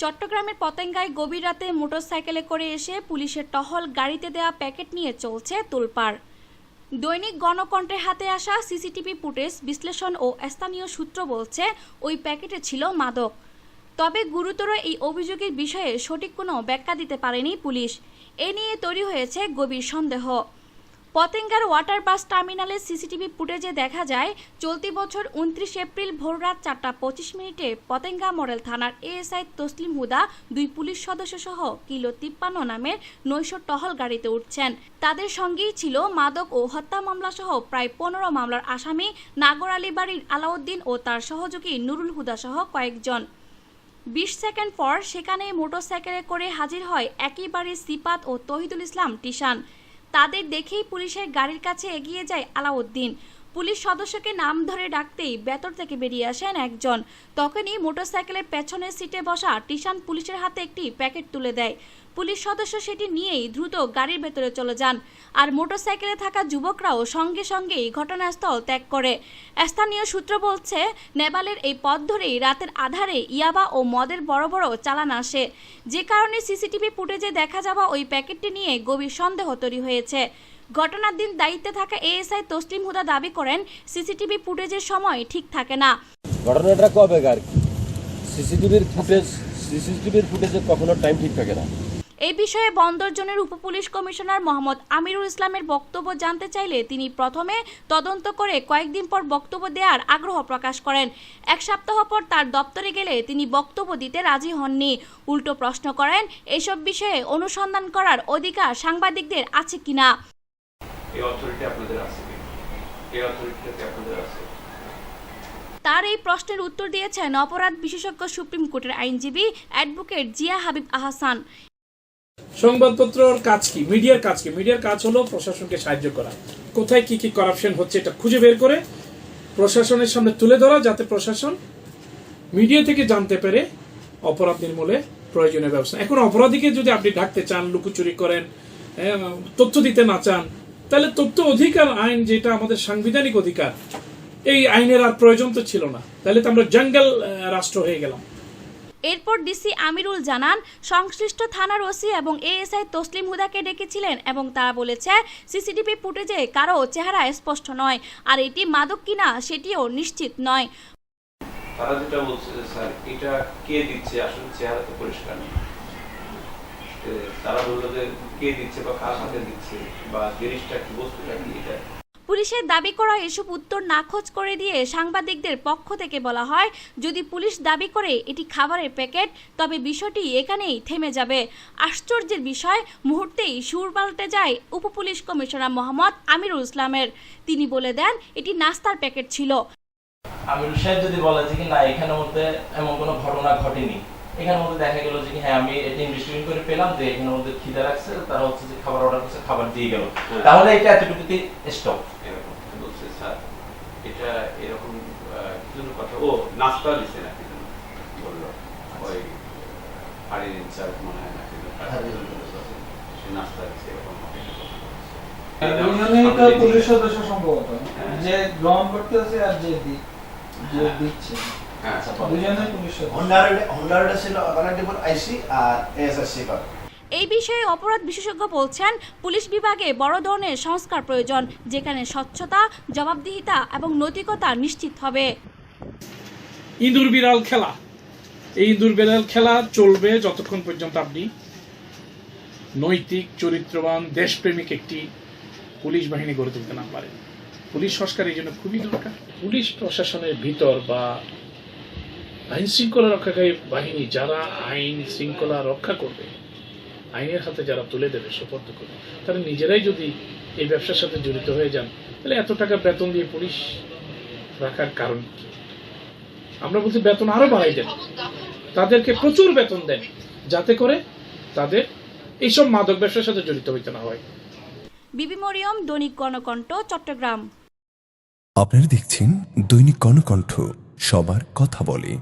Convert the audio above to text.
চট্টগ্রামের পতেঙ্গায় গভীর রাতে মোটরসাইকেলে করে এসে পুলিশের টহল গাড়িতে দেয়া প্যাকেট নিয়ে চলছে তোলপাড়। দৈনিক গণকণ্ঠের হাতে আসা সিসিটিভি ফুটেজ বিশ্লেষণ ও স্থানীয় সূত্র বলছে, ওই প্যাকেটে ছিল মাদক। তবে গুরুতর এই অভিযোগের বিষয়ে সঠিক কোনো ব্যাখ্যা দিতে পারেনি পুলিশ। এ নিয়ে তৈরি হয়েছে গভীর সন্দেহ। পতেঙ্গার ওয়াটার বাস টার্মিনালের সিসিটিভি ফুটেজে দেখা যায়, চলতি বছর উনত্রিশ এপ্রিল ভোররাত চারটা পঁচিশ মিনিটে পতেঙ্গা মডেল থানার এএসআই তসলিম হুদা, দুই পুলিশ সদস্য সহ কিলো তিপ্পান্ন নামের নৈশ টহল গাড়িতে উঠছেন। তাদের সঙ্গেই ছিল মাদক ও হত্যা মামলা সহ প্রায় পনেরো মামলার আসামি নাগর আলী বাড়ির আলাউদ্দিন ও তার সহযোগী নুরুল হুদা সহ কয়েকজন। বিশ সেকেন্ড পর সেখানে মোটরসাইকেলে করে হাজির হয় একই বাড়ির সিপাত ও তহিদুল ইসলাম, টিশান। তাদের দেখেই পুলিশের গাড়ির কাছে এগিয়ে যায় আলাউদ্দিন। পুলিশ সদস্যকে নাম ধরে ডাকতেই ভেতর থেকে বেরিয়ে আসেন একজন। তখনই মোটরসাইকেলের পেছনের সিটে বসা টিশান পুলিশের হাতে একটি প্যাকেট তুলে দেয়। পুলিশ সদস্য সেটি নিয়েই দ্রুত গাড়ির ভেতরে চলে যান। আর মোটরসাইকেলে থাকা যুবকরাও সঙ্গে সঙ্গেই ঘটনাস্থল ত্যাগ করে। স্থানীয় সূত্র বলছে, নেপালের এই পথ ধরেই রাতের আধারে ইয়াবা ও মদের বড় বড় চালান আসে। যে কারণে সিসিটিভি ফুটেজে দেখা যাওয়া ওই প্যাকেটটি নিয়ে গভীর সন্দেহ তৈরি হয়েছে। ঘটনার দিন দায়িত্বে থাকা এএসআই তসলিম হুদা দাবি করেন, সিসিটিভি ফুটেজের সময় ঠিক থাকে না। ঘটনাটা কবে আর সিসিটিভির ফুটেজ সিসিটিভির ফুটেজে কখনো টাইম ঠিক থাকে না। এই বিষয়ে বন্দর জোনের উপপুলিশ কমিশনার মোহাম্মদ আমিরুল ইসলামের বক্তব্য জানতে চাইলে তিনি প্রথমে তদন্ত করে কয়েকদিন পর বক্তব্য দেওয়ার আগ্রহ প্রকাশ করেন। এক সপ্তাহ পর তার দপ্তরে গেলে তিনি বক্তব্য দিতে রাজি হননি। উল্টো প্রশ্ন করেন এসব বিষয়ে অনুসন্ধান করার অধিকার সাংবাদিকদের আছে কিনা? এই অথরিটি আপনাদের আছে কি? এই অথরিটিটাকে আপনাদের আছে? তার এই প্রশ্নের উত্তর দিয়েছেন অপরাধ বিশেষজ্ঞ সুপ্রিম কোর্টের আইনজীবী অ্যাডভোকেট জিয়া হাবিব আহসান। সংবাদপত্রর কাজ কি? মিডিয়ার কাজ কি? মিডিয়ার কাজ হলো প্রশাসনকে সাহায্য করা। কোথায় কি কি করাপশন হচ্ছে এটা খুঁজে বের করে প্রশাসনের সামনে তুলে ধরা যাতে প্রশাসন মিডিয়া থেকে জানতে পেরে অপরাধ নির্মূলে প্রয়োজনীয় ব্যবস্থা। এখন অপরাধীকে যদি আপনি ঢাকতে চান লুকোচুরি করেন আহ, তথ্য দিতে না চান তাহলে তথ্য অধিকার আইন যেটা আমাদের সাংবিধানিক অধিকার এই আইনের আর প্রয়োজন তো ছিল না। তাহলে তো আমরা জঙ্গল রাষ্ট্র হয়ে গেলাম। এরপর ডিসি আমিরুল জানান, সংশ্লিষ্ট থানার ওসি এবং এএসআই তসলিম হুদাকে ডেকেছিলেন এবং তারা বলেছে, সিসিটিভি ফুটেজে কারও চেহারা স্পষ্ট নয়। আর এটি মাদক কিনা সেটিও নিশ্চিত নয়। তারা যেটা বলছে যে স্যার, এটা কে দিচ্ছে? আসলে চেহারা তো পরিষ্কার নেই। তারা বলল যে কে দিচ্ছে বা কার হাতে দিচ্ছে বা জিনিসটা কি, বস্তুটা কি, এটা পুলিশের দাবি করা এসব উত্তর নাকচ করে দিয়ে সাংবাদিকদের পক্ষ থেকে বলা হয়, যদি পুলিশ দাবি করে এটি খাবারের প্যাকেট, তবে বিষয়টি এখানেই থেমে যাবে। আশ্চর্যের বিষয়, মুহূর্তেই সুর পাল্টে যায় উপপুলিশ কমিশনার মোহাম্মদ আমিরুল ইসলামের। তিনি বলে দেন, এটি নাস্তার প্যাকেট ছিল। আমিরুল সাহেব যদি বলে যে না এখানের মধ্যে এমন কোনো ঘটনা ঘটেনি। এখানের মধ্যে দেখা গেল যে হ্যাঁ আমি এটা ইনভেস্টিগেশন করে পেলাম যে এখানের মধ্যে খিদে লাগছে তারা হচ্ছে যে খাবার অর্ডার করছে খাবার দিয়ে গেল। তাহলে এটা এতটুকুতে স্টপ এরকম বলছে স্যার এটা এরকম আহ, কি যেন কথা? ও নাস্তা দিছে নাকি যেন বলল। ওই হাড়ির ইনচার্জ মনে হয় বলছে, সে নাস্তা দিছে এরকম। দুজনেই তো পুলিশ সদস্য সম্ভবত। হ্যাঁ। যে গ্রহণ করতেছে আর যে দি- যে হ্যাঁ। দিচ্ছে। হ্যাঁ কর এই বিষয়ে অপরাধ বিশেষজ্ঞ বলছেন পুলিশ বিভাগে বড় ধরনের সংস্কার প্রয়োজন যেখানে স্বচ্ছতা জবাবদিহিতা এবং নৈতিকতা নিশ্চিত হবে। ইঁদুর বিড়াল খেলা। এই ইঁদুর বিড়াল খেলা চলবে যতক্ষণ পর্যন্ত আপনি নৈতিক চরিত্রবান দেশপ্রেমিক একটি পুলিশ বাহিনী গড়ে তুলতে না পারেন। পুলিশ সংস্কার এই জন্য খুবই দরকার। পুলিশ প্রশাসনের ভিতর বা আইন শৃঙ্খলা রক্ষাকারী বাহিনী যারা আইন শৃঙ্খলা রক্ষা করবে আইনের হাতে যারা তুলে দেবে সুপর্দ করবে তারা নিজেরাই যদি এই ব্যবসার সাথে জড়িত হয়ে যান তাহলে এত টাকা বেতন দিয়ে পুলিশ রাখার কারণ কি? আমরা বলছি বেতন আরও বাড়াই দেন। তাদেরকে প্রচুর বেতন দেন যাতে করে তাদের এইসব মাদক ব্যবসার সাথে জড়িত হইতে না হয়। বিবি মরিয়ম দৈনিক গণকণ্ঠ চট্টগ্রাম। আপনারা দেখছেন দৈনিক কর্ণকণ্ঠ সবার কথা বলে।